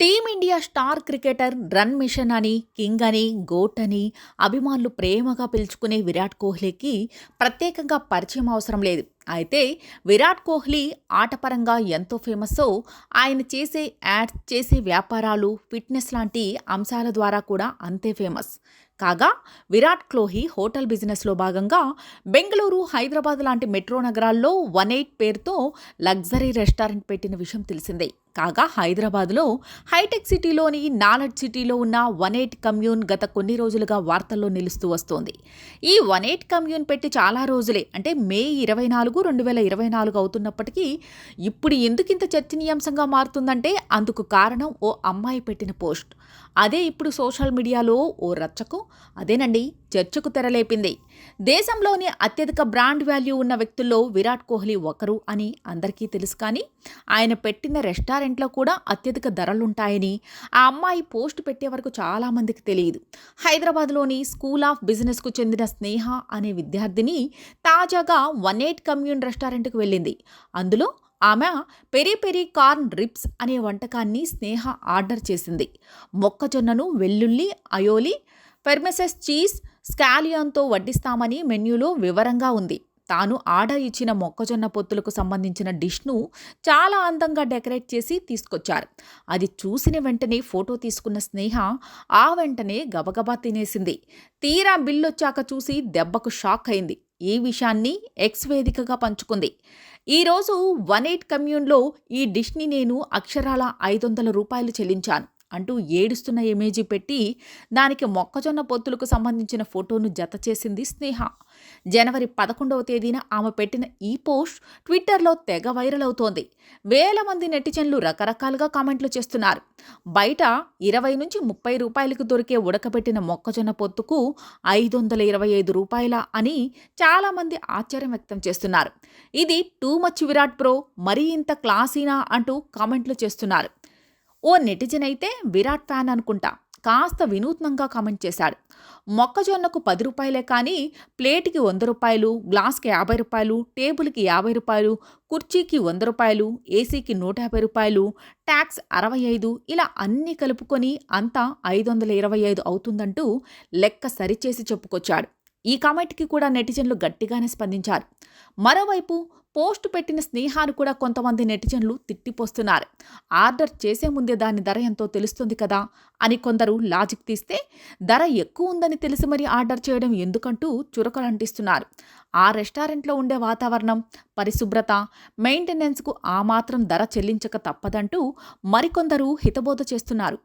Team India star cricketer run machine అని king అని GOAT అని అభిమానులు ప్రేమగా పిలుచుకునే విరాట్ కోహ్లీకి ప్రత్యేకంగా పరిచయం అవసరం లేదు. అయితే విరాట్ కోహ్లీ ఆటపరంగా ఎంతో ఫేమస్. ఆయన చేసే యాడ్స్ చేసే వ్యాపారాలు ఫిట్నెస్ లాంటి అంశాల ద్వారా కూడా అంతే ఫేమస్. కాగా విరాట్ కోహ్లీ హోటల్ బిజినెస్లో భాగంగా బెంగళూరు హైదరాబాద్ లాంటి మెట్రో నగరాల్లో వన్ ఎయిట్ పేరుతో లగ్జరీ రెస్టారెంట్ పెట్టిన విషయం తెలిసిందే. కాగా హైదరాబాద్లో హైటెక్ సిటీలోని నాలెడ్ సిటీలో ఉన్న వన్ ఎయిట్ కమ్యూన్ గత కొన్ని రోజులుగా వార్తల్లో నిలుస్తూ వస్తోంది. ఈ వన్ ఎయిట్ కమ్యూన్ పెట్టి చాలా రోజులే అంటే మే ఇరవై నాలుగు రెండు వేల ఇరవై నాలుగు అవుతున్నప్పటికీ ఇప్పుడు ఎందుకింత చర్చనీయాంశంగా మారుతుందంటే అందుకు కారణం ఓ అమ్మాయి పెట్టిన పోస్ట్. అదే ఇప్పుడు సోషల్ మీడియాలో ఓ రచ్చకు. అదేనండి చర్చకు తెరలేపింది. దేశంలోని అత్యధిక బ్రాండ్ వాల్యూ ఉన్న వ్యక్తుల్లో విరాట్ కోహ్లీ ఒకరు అని అందరికీ తెలుసు కానీ ఆయన పెట్టిన రెస్టారెంట్లో కూడా అత్యధిక ధరలుంటాయని ఆ అమ్మాయి పోస్ట్ పెట్టే వరకు చాలామందికి తెలియదు. హైదరాబాద్లోని స్కూల్ ఆఫ్ బిజినెస్కు చెందిన స్నేహ అనే విద్యార్థిని తాజాగా వన్ ఎయిట్ కమ్యూన్ రెస్టారెంట్కి వెళ్ళింది. అందులో ఆమె పెరి పెరి కార్న్ రిప్స్ అనే వంటకాన్ని స్నేహ ఆర్డర్ చేసింది. మొక్కజొన్నను వెల్లుల్లి అయోలి ఫెర్మెసెస్ చీజ్ స్కాలియాన్తో వడ్డిస్తామని మెన్యూలో వివరంగా ఉంది. తాను ఆర్డర్ ఇచ్చిన మొక్కజొన్న పొత్తులకు సంబంధించిన డిష్ను చాలా అందంగా డెకరేట్ చేసి తీసుకొచ్చారు. అది చూసిన వెంటనే ఫోటో తీసుకున్న స్నేహ ఆ వెంటనే గబగబా తినేసింది. తీరా బిల్లు వచ్చాక చూసి దెబ్బకు షాక్ అయింది. ఈ విషయాన్ని ఎక్స్ వేదికగా పంచుకుంది. ఈరోజు వన్ ఎయిట్ కమ్యూన్లో ఈ డిష్ని నేను అక్షరాల ఐదు వందల రూపాయలు చెల్లించాను. అంటూ ఏడుస్తున్న ఇమేజీ పెట్టి దానికి మొక్కజొన్న పొత్తులకు సంబంధించిన ఫోటోను జత చేసింది స్నేహ. జనవరి పదకొండవ తేదీన ఆమె పెట్టిన ఈ పోస్ట్ ట్విట్టర్లో తెగ వైరల్ అవుతోంది. వేల మంది నెటిజన్లు రకరకాలుగా కామెంట్లు చేస్తున్నారు. బయట ఇరవై నుంచి ముప్పై రూపాయలకు దొరికే ఉడకబెట్టిన మొక్కజొన్న పొత్తుకు ఐదు వందల ఇరవై ఐదు రూపాయల అని చాలామంది ఆశ్చర్యం వ్యక్తం చేస్తున్నారు. ఇది టూ మచ్ విరాట్ ప్రో మరీ ఇంత క్లాసీనా అంటూ కామెంట్లు చేస్తున్నారు. ఓ నెటిజన్ అయితే విరాట్ ఫ్యాన్ అనుకుంటా. కాస్త వినూత్నంగా కామెంట్ చేశాడు. మొక్కజొన్నకు పది రూపాయలే కానీ ప్లేట్కి వంద రూపాయలు గ్లాస్కి యాభై రూపాయలు టేబుల్కి యాభై రూపాయలు కుర్చీకి వంద రూపాయలు ఏసీకి నూట యాభై రూపాయలు ట్యాక్స్ అరవై ఐదు ఇలా అన్నీ కలుపుకొని అంతా ఐదు వందల ఇరవై ఐదు అవుతుందంటూ లెక్క సరిచేసి చెప్పుకొచ్చాడు. ఈ కామెంట్కి కూడా నెటిజన్లు గట్టిగానే స్పందించారు. మరోవైపు పోస్ట్ పెట్టిన స్నేహాన్ని కూడా కొంతమంది నెటిజన్లు తిట్టిపోస్తున్నారు. ఆర్డర్ చేసే ముందే దాని ధర ఎంతో తెలుస్తుంది కదా అని కొందరు లాజిక్ తీస్తే ధర ఎక్కువ ఉందని తెలిసి మరీ ఆర్డర్ చేయడం ఎందుకంటూ చురకలు అంటిస్తున్నారు ఆ రెస్టారెంట్లో ఉండే వాతావరణం పరిశుభ్రత మెయింటెనెన్స్కు ఆ మాత్రం ధర చెల్లించక తప్పదంటూ మరికొందరు హితబోధ చేస్తున్నారు.